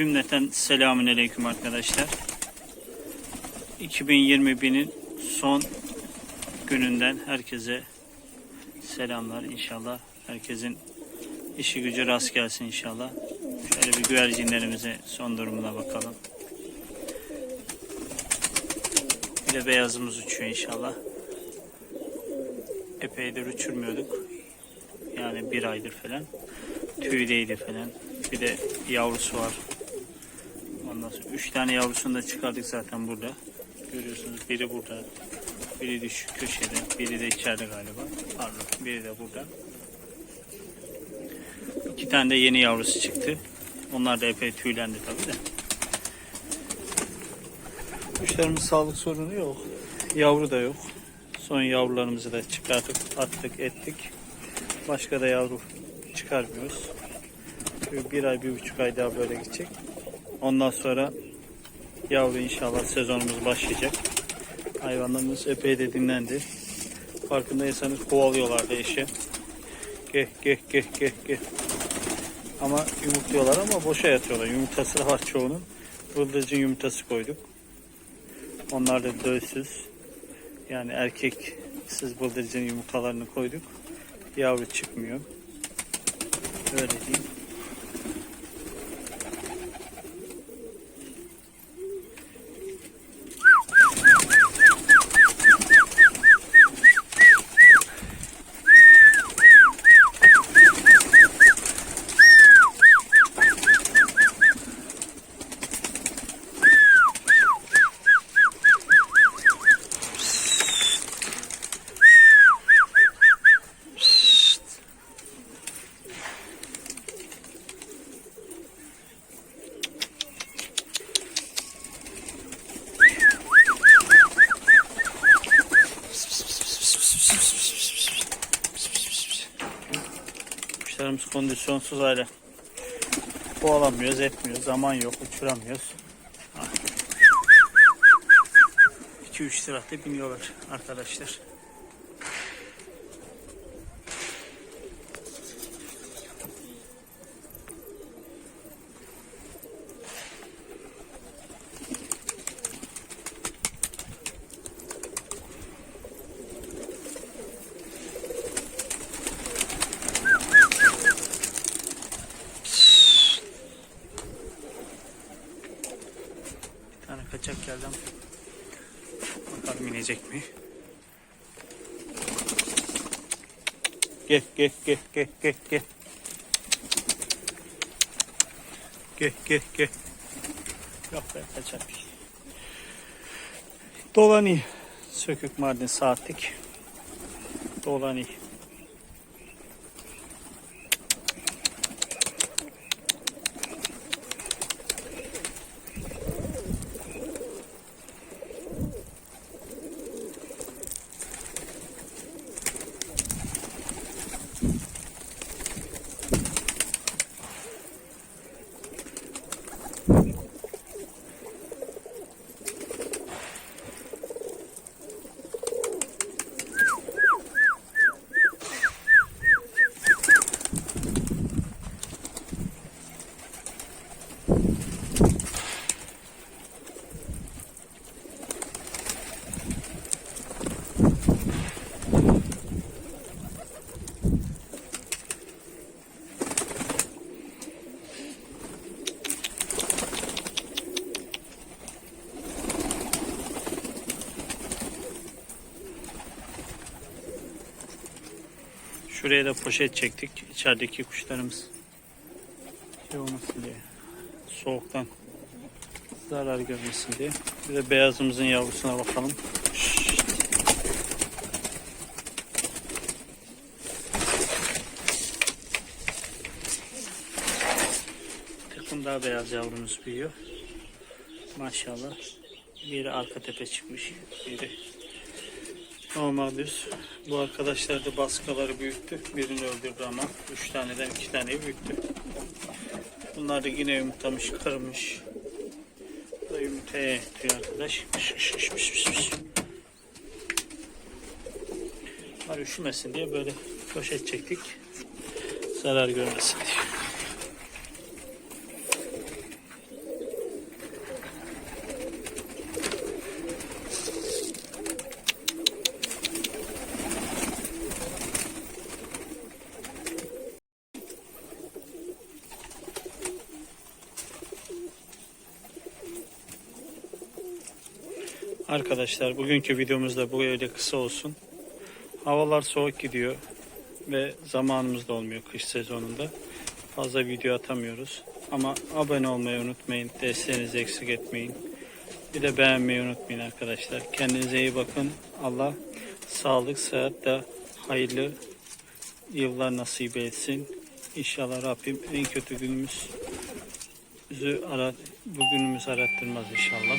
Cümleten selamün aleyküm arkadaşlar. 2021'in son gününden herkese selamlar inşallah. Herkesin işi gücü rast gelsin inşallah. Şöyle bir güvercinlerimize son durumuna bakalım. Bir de beyazımız uçuyor inşallah. Epeydir uçurmuyorduk. Yani bir aydır falan. Tüydeydi falan. Bir de yavrusu var. Ondan üç tane yavrusunu da çıkardık zaten burada. Görüyorsunuz biri burada. Biri de şu köşede. Biri de içeride galiba. Pardon. Biri de burada. İki tane de yeni yavrusu çıktı. Onlar da epey tüylendi tabii de. Kuşlarımız sağlık sorunu yok. Yavru da yok. Son yavrularımızı da çıkartıp attık ettik. Başka da yavru çıkarmıyoruz. Bir ay, bir buçuk ay daha böyle gidecek. Ondan sonra yavru inşallah sezonumuz başlayacak. Hayvanlarımız epey de dinlendi. Farkındaysanız kovalıyorlardı eşi. Geh geh geh geh geh. Ama yumurtluyorlar ama boşa yatıyorlar. Yumurtası var çoğunun. Bıldırcın yumurtası koyduk. Onlar da dölsüz. Yani erkek siz bıldırcın yumurtalarını koyduk. Yavru çıkmıyor. Öyle diyeyim. Kuşlarımız kondisyonsuz hale. Kovalamıyoruz, etmiyoruz. Zaman yok, uçuramıyoruz. 2-3 sırada biniyorlar arkadaşlar. Tane kaçak ama. Bakalım inecek mi? Gel gel gel gel gel gel. Gel gel gel. Yok be kaçak. Dolani. Sökük Mardin saatlik. Dolani. Şuraya da poşet çektik. İçerideki kuşlarımız şey olmasın diye. Soğuktan zarar görmesin diye. Bir de beyazımızın yavrusuna bakalım. Şşt. Daha beyaz yavrumuz büyüyor. Maşallah. Biri arka tepe çıkmış. Biri normal düz. Bu arkadaşlar da baskaları büyüttü. Birini öldürdü ama. Üç taneden iki taneyi büyüttü. Bunlar da yine yumurtlamış, kırmış. Bu da yumurtaya yatıyor arkadaş. Şış, şış, şış, şış. Bunlar üşümesin diye böyle poşet çektik. Zarar görmesin diye. Arkadaşlar bugünkü videomuz da böyle kısa olsun. Havalar soğuk gidiyor ve zamanımız da olmuyor kış sezonunda. Fazla video atamıyoruz. Ama abone olmayı unutmayın. Desteğinizi eksik etmeyin. Bir de beğenmeyi unutmayın arkadaşlar. Kendinize iyi bakın. Allah sağlık, sıhhat da hayırlı yıllar nasip etsin. İnşallah Rabbim en kötü günümüz bizi arat, bugünümüz arattırmaz inşallah.